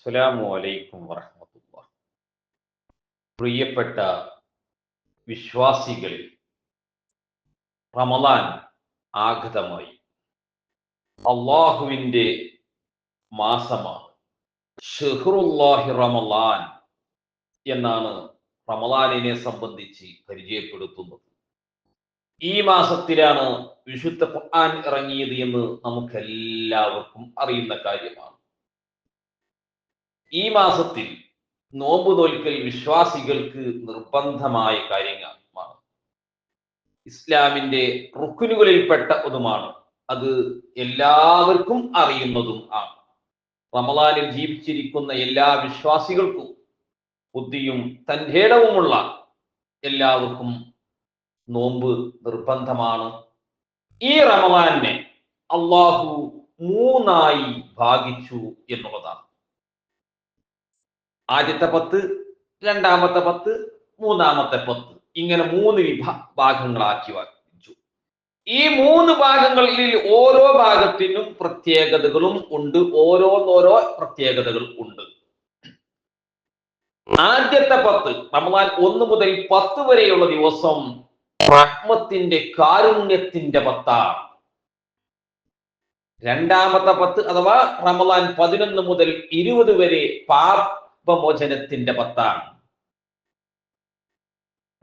അസ്സലാമു അലൈക്കും വറഹമത്തുള്ള പ്രിയപ്പെട്ട വിശ്വാസികളിൽ റമദാൻ ആഗതമായി അള്ളാഹുവിന്റെ മാസമാണ്. ഷെഹ്റുല്ലാഹി റമലാൻ എന്നാണ് റമലാനിനെ സംബന്ധിച്ച് പരിചയപ്പെടുത്തുന്നത്. ഈ മാസത്തിലാണ് വിശുദ്ധ ഖുർആൻ ഇറങ്ങിയത് എന്ന് നമുക്കെല്ലാവർക്കും അറിയുന്ന കാര്യമാണ്. ഈ മാസത്തിൽ നോമ്പ് നോൽക്കൽ വിശ്വാസികൾക്ക് നിർബന്ധമായ കാര്യമാണ് ഇസ്ലാമിന്റെ റുക്കുനുകളിൽപ്പെട്ട ഒന്നുമാണ് അത് എല്ലാവർക്കും അറിയുന്നതും ആണ്. റമദാനിൽ ജീവിച്ചിരിക്കുന്ന എല്ലാ വിശ്വാസികൾക്കും ബുദ്ധിയും തന്റെടവുമുള്ള എല്ലാവർക്കും നോമ്പ് നിർബന്ധമാണ്. ഈ റമദാനെ അള്ളാഹു മൂന്നായി ഭാഗിച്ചു എന്നുള്ളതാണ്. ആദ്യത്തെ പത്ത് രണ്ടാമത്തെ പത്ത് മൂന്നാമത്തെ പത്ത്. ഇങ്ങനെ മൂന്ന് വിഭാ ഭാഗങ്ങളാക്കി വച്ചു ഈ മൂന്ന് ഭാഗങ്ങളിൽ ഓരോ ഭാഗത്തിനും പ്രത്യേകതകളും ഉണ്ട്. ഓരോന്നോരോ പ്രത്യേകതകൾ ഉണ്ട്. ആദ്യത്തെ പത്ത് റമദാൻ ഒന്ന് മുതൽ പത്ത് വരെയുള്ള ദിവസം റഹ്മത്തിന്റെ കാരുണ്യത്തിന്റെ പത്താണ്. രണ്ടാമത്തെ പത്ത് അഥവാ റമദാൻ പതിനൊന്ന് മുതൽ ഇരുപത് വരെ പാപമോചനത്തിന്റെ പത്താണ്.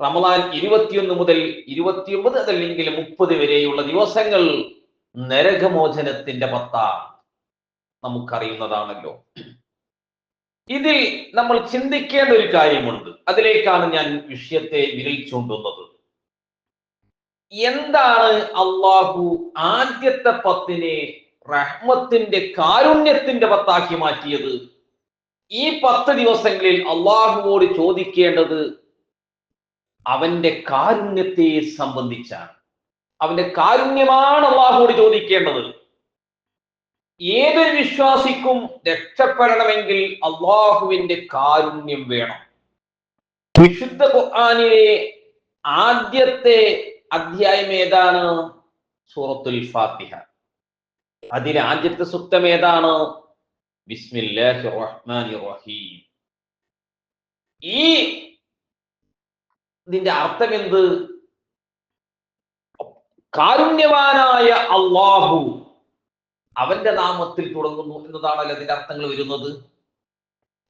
റമദാൻ ഇരുപത്തിയൊന്ന് മുതൽ ഇരുപത്തിയൊമ്പത് അതല്ലെങ്കിൽ മുപ്പത് വരെയുള്ള ദിവസങ്ങൾ നരകമോചനത്തിന്റെ പത്താണ്. നമുക്കറിയുന്നതാണല്ലോ. ഇതിൽ നമ്മൾ ചിന്തിക്കേണ്ട ഒരു കാര്യമുണ്ട്. അതിലേക്കാണ് ഞാൻ വിഷയത്തെ വിരൽ ചൂണ്ടുന്നത് എന്താണ് അള്ളാഹു ആദ്യത്തെ പത്തിനെ റഹ്മത്തിന്റെ കാരുണ്യത്തിന്റെ പത്താക്കി മാറ്റിയത്? ഈ പത്ത് ദിവസങ്ങളിൽ അള്ളാഹുവോട് ചോദിക്കേണ്ടത് അവന്റെ കാരുണ്യത്തെ സംബന്ധിച്ചാണ്. അവന്റെ കാരുണ്യമാണ് അള്ളാഹുവോട് ചോദിക്കേണ്ടത്. ഏതൊരു വിശ്വാസിക്കും രക്ഷപ്പെടണമെങ്കിൽ അള്ളാഹുവിന്റെ കാരുണ്യം വേണം. വിശുദ്ധ ഖുർആാനിലെ ആദ്യത്തെ അധ്യായം ഏതാണ്? സൂറത്തുൽ ഫാത്തിഹ. അതിലെ ആദ്യത്തെ സുക്തം ഏതാണ്? ബിസ്മില്ലാഹി റഹ്മാനി റഹീം ഈ ഇതിന്റെ അർത്ഥം എന്ത് കാരുണ്യവാനായ അള്ളാഹു അവന്റെ നാമത്തിൽ തുടങ്ങുന്നു എന്നതാണല്ലോ അതിന്റെ അർത്ഥങ്ങൾ വരുന്നത്.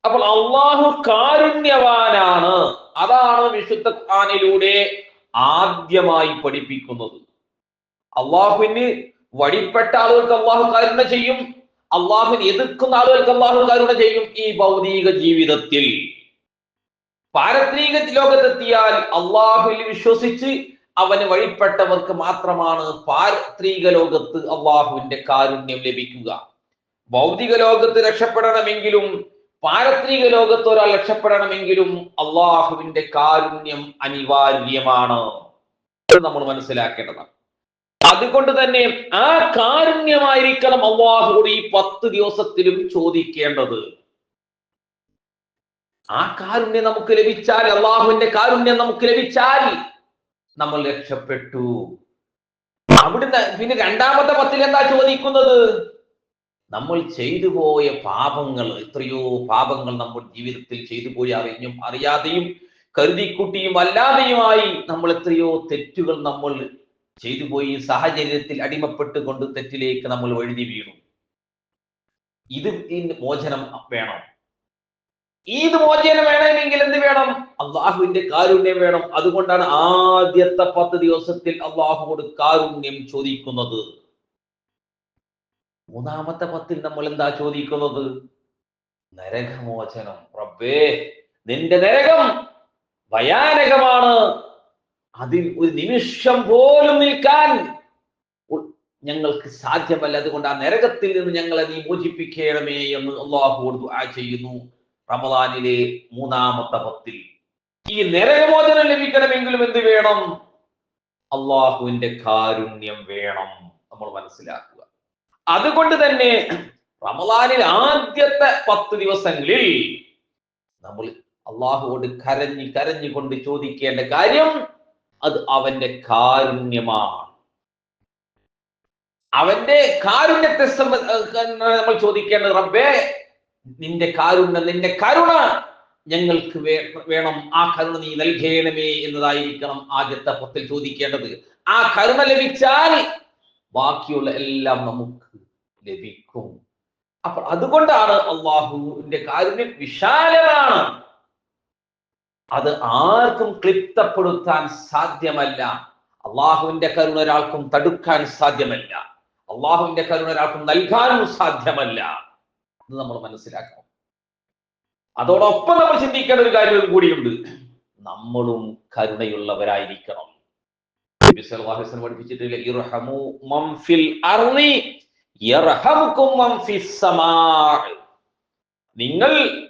അപ്പോൾ അള്ളാഹു കാരുണ്യവാനാണ്. അതാണ് വിശുദ്ധ ഖാനിലൂടെ ആദ്യമായി പഠിപ്പിക്കുന്നത്. അള്ളാഹുവിന് വഴിപ്പെട്ട ആളുകൾക്ക് അള്ളാഹു കാരുണ്യ ചെയ്യും. അള്ളാഹുവിന് എതിർക്കുന്ന ആളുകൾക്ക് അള്ളാഹു കാരുണ ചെയ്യും ഈ ഭൗതിക ജീവിതത്തിൽ. പാരത്രീക ലോകത്തെത്തിയാൽ അള്ളാഹുവിൽ വിശ്വസിച്ച് അവന് വഴിപ്പെട്ടവർക്ക് മാത്രമാണ് പാരത്രീക ലോകത്ത് അള്ളാഹുവിന്റെ കാരുണ്യം ലഭിക്കുക. ഭൗതിക ലോകത്ത് രക്ഷപ്പെടണമെങ്കിലും പാരത്രീക ലോകത്ത് ഒരാൾ രക്ഷപ്പെടണമെങ്കിലും അള്ളാഹുവിന്റെ കാരുണ്യം അനിവാര്യമാണ്. നമ്മൾ മനസ്സിലാക്കേണ്ടതാണ്. അതുകൊണ്ട് തന്നെ ആ കാരുണ്യമായിരിക്കണം അള്ളാഹുവോട് ഈ പത്ത് ദിവസത്തിലും ചോദിക്കേണ്ടത്. ആ കാരുണ്യം നമുക്ക് ലഭിച്ചാൽ അള്ളാഹുവിന്റെ കാരുണ്യം നമുക്ക് ലഭിച്ചാൽ നമ്മൾ രക്ഷപ്പെട്ടു. അവിടുന്ന് പിന്നെ രണ്ടാമത്തെ പത്തിൽ എന്താ ചോദിക്കുന്നത്? നമ്മൾ ചെയ്തു പോയ പാപങ്ങൾ എത്രയോ പാപങ്ങൾ നമ്മൾ ജീവിതത്തിൽ ചെയ്തു പോയി അറിഞ്ഞും അറിയാതെയും കരുതിക്കുട്ടിയും അല്ലാതെയുമായി നമ്മൾ എത്രയോ തെറ്റുകൾ നമ്മൾ ചെയ്തു പോയി. സാഹചര്യത്തിൽ അടിമപ്പെട്ട് കൊണ്ട് തെറ്റിലേക്ക് നമ്മൾ വഴുതി വീണു. ഇത് മോചനം വേണം. ഈദ് മോചനം വേണമെങ്കിൽ എന്ത് വേണം? അള്ളാഹുവിന്റെ കാരുണ്യം വേണം. അതുകൊണ്ടാണ് ആദ്യത്തെ പത്ത് ദിവസത്തിൽ അള്ളാഹുവോട് കാരുണ്യം ചോദിക്കുന്നത്. മൂന്നാമത്തെ പത്തിൽ നമ്മൾ എന്താ ചോദിക്കുന്നത്? നരകമോചനം. റബ്ബേ നിന്റെ നരകം ഭയാനകമാണ്. അതിൽ ഒരു നിമിഷം പോലും നിൽക്കാൻ ഞങ്ങൾക്ക് സാധ്യമല്ല. അതുകൊണ്ട് ആ നരകത്തിൽ നിന്ന് ഞങ്ങളെ നീ മോചിപ്പിക്കണമേ എന്ന് അള്ളാഹുവോട് ദുആ ചെയ്യുന്നു. റമദാനിലെ മൂന്നാമത്തെ പത്തിൽ. ഈ നരകമോചനം ലഭിക്കണമെങ്കിലും എന്ത് വേണം? അള്ളാഹുവിന്റെ കാരുണ്യം വേണം നമ്മൾ മനസ്സിലാക്കുക. അതുകൊണ്ട് തന്നെ റമദാനിൽ ആദ്യത്തെ പത്ത് ദിവസങ്ങളിൽ നമ്മൾ അള്ളാഹുവോട് കരഞ്ഞ് കരഞ്ഞുകൊണ്ട് ചോദിക്കേണ്ട കാര്യം അത് അവന്റെ കാരുണ്യമാണ്. അവന്റെ കാരുണ്യത്തെ നമ്മൾ ചോദിക്കേണ്ടത് റബ്ബേ നിന്റെ കാരുണ്യം നിന്റെ കരുണ ഞങ്ങൾക്ക് വേണം. ആ കരുണ നീ നൽകേണമേ എന്നതായിരിക്കണം ആദ്യത്തെ പത്തിൽ ചോദിക്കേണ്ടത്. ആ കരുണ ലഭിച്ചാൽ ബാക്കിയുള്ള എല്ലാം നമുക്ക് ലഭിക്കും. അപ്പൊ അതുകൊണ്ടാണ് അള്ളാഹുവിന്റെ കാരുണ്യം വിശാലമാണ്. അത് ആർക്കും ക്ലിപ്തപ്പെടുത്താൻ സാധ്യമല്ല. അള്ളാഹുവിന്റെ കരുണ ഒരാൾക്കും തടുക്കാൻ സാധ്യമല്ല. അള്ളാഹുവിന്റെ കരുണ ഒരാൾക്കും നൽകാനും സാധ്യമല്ല. എന്ന് നമ്മൾ മനസ്സിലാക്കണം. അതോടൊപ്പം നമ്മൾ ചിന്തിക്കേണ്ട ഒരു കാര്യം കൂടിയുണ്ട്. നമ്മളും കരുണയുള്ളവരായിരിക്കണം. പഠിപ്പിച്ചിട്ടില്ല നിങ്ങൾ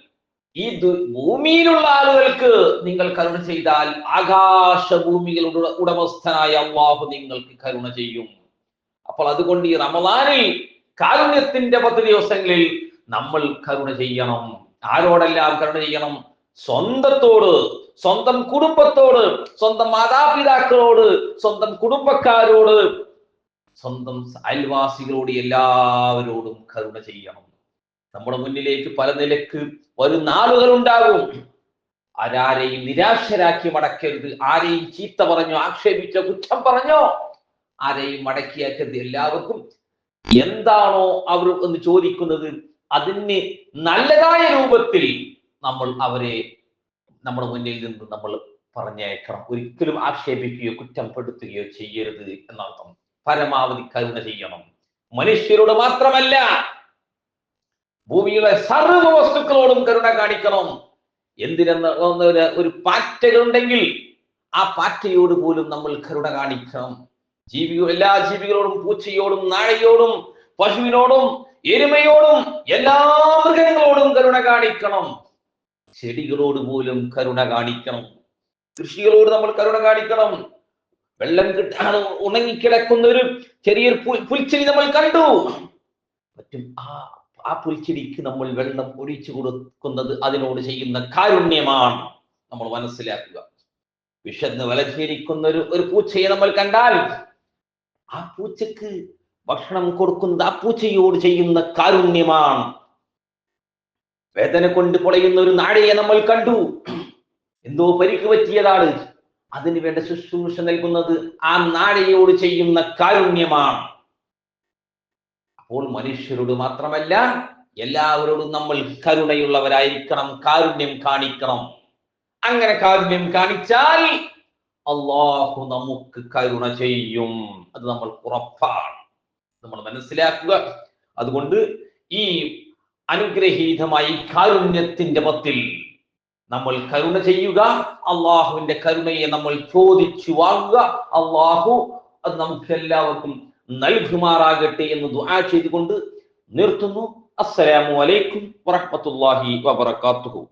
ഈ ഭൂമിയിലുള്ള ആളുകൾക്ക് നിങ്ങൾ കരുണ ചെയ്താൽ ആകാശ ഭൂമികളുടെ ഉടമസ്ഥനായ അള്ളാഹു നിങ്ങൾക്ക് കരുണ ചെയ്യും. അപ്പോൾ അതുകൊണ്ട് ഈ റമദാനിൽ കാരുണ്യത്തിന്റെ പത്ത് ദിവസങ്ങളിൽ നമ്മൾ കരുണ ചെയ്യണം. ആരോടെല്ലാം കരുണ ചെയ്യണം? സ്വന്തത്തോട് സ്വന്തം കുടുംബത്തോട് സ്വന്തം മാതാപിതാക്കളോട് സ്വന്തം കുടുംബക്കാരോട് സ്വന്തം അയൽവാസികളോട് എല്ലാവരോടും കരുണ ചെയ്യണം. നമ്മുടെ മുന്നിലേക്ക് പല നിലയ്ക്ക് വരുന്ന ആളുകൾ ഉണ്ടാകും ആരാരെയും നിരാശരാക്കി മടക്കരുത്. ആരെയും ചീത്ത പറഞ്ഞോ ആക്ഷേപിച്ചോ കുറ്റം പറഞ്ഞോ ആരെയും മടക്കിയാക്കരുത് എല്ലാവർക്കും എന്താണോ അവർ എന്ന് ചോദിക്കുന്നത് അതിന് നല്ലതായ രൂപത്തിൽ നമ്മൾ അവരെ നമ്മുടെ മുന്നിൽ നിന്ന് നമ്മൾ പറഞ്ഞേക്കണം ഒരിക്കലും ആക്ഷേപിക്കുകയോ കുറ്റപ്പെടുത്തുകയോ ചെയ്യരുത് എന്നർത്ഥം. പരമാവധി കരുണ ചെയ്യണം. മനുഷ്യരോട് മാത്രമല്ല ഭൂമിയിലെ സർവ വസ്തുക്കളോടും കരുണ കാണിക്കണം. എന്തിനെന്ന് ഒരു പാറ്റകളുണ്ടെങ്കിൽ ആ പാറ്റയോട് പോലും നമ്മൾ കരുണ കാണിക്കണം. ജീവിയോ എല്ലാ ജീവികളോടും പൂച്ചയോടും നാഴയോടും പശുവിനോടും എരുമയോടും എല്ലാ മൃഗങ്ങളോടും കരുണ കാണിക്കണം. ചെടികളോട് പോലും കരുണ കാണിക്കണം. കൃഷികളോട് നമ്മൾ കരുണ കാണിക്കണം. വെള്ളം കിട്ടാതെ ഉണങ്ങിക്കിടക്കുന്ന ഒരു ചെറിയൊരു പുൽച്ചെടി നമ്മൾ കണ്ടു. പറ്റും ആ ആ പുൽച്ചെടിക്ക് നമ്മൾ വെള്ളം ഒഴിച്ചു കൊടുക്കുന്നത് അതിനോട് ചെയ്യുന്ന കാരുണ്യമാണ്. നമ്മൾ മനസ്സിലാക്കുക. വിഷന്ന് വലച്ചേരിക്കുന്ന ഒരു ഒരു പൂച്ചയെ നമ്മൾ കണ്ടാൽ ആ പൂച്ചക്ക് ഭക്ഷണം കൊടുക്കുന്നത് ആ പൂച്ചയോട് ചെയ്യുന്ന കാരുണ്യമാണ്. വേദന കൊണ്ട് പൊളയുന്ന ഒരു നാടയെ നമ്മൾ കണ്ടു. എന്തോ പരിക്ക് പറ്റിയതാണ്. അതിന് വേണ്ട ശുശ്രൂഷ നൽകുന്നത് ആ നാടയോട് ചെയ്യുന്ന കാരുണ്യമാണ്. അപ്പോൾ മനുഷ്യരോട് മാത്രമല്ല എല്ലാവരോടും നമ്മൾ കരുണയുള്ളവരായിരിക്കണം കാരുണ്യം കാണിക്കണം. അങ്ങനെ കാരുണ്യം കാണിച്ചാൽ അള്ളാഹു നമുക്ക് കരുണ ചെയ്യും. അത് നമ്മൾ ഉറപ്പാണ്. നമ്മൾ മനസ്സിലാക്കുക. അതുകൊണ്ട് ഈ അനുഗ്രഹീതമായി കാരുണ്യത്തിന്റെ പത്തിൽ നമ്മൾ കരുണ ചെയ്യുക. അള്ളാഹുവിന്റെ കരുണയെ നമ്മൾ ചോദിച്ചു വാങ്ങുക. അള്ളാഹു അത് നമുക്ക് എല്ലാവർക്കും നൽകുമാറാകട്ടെ എന്ന് ദുആ ചെയ്തുകൊണ്ട് നിർത്തുന്നു. അസ്സലാമു അലൈക്കും വറഹ്മത്തുള്ളാഹി വബറകാതുഹു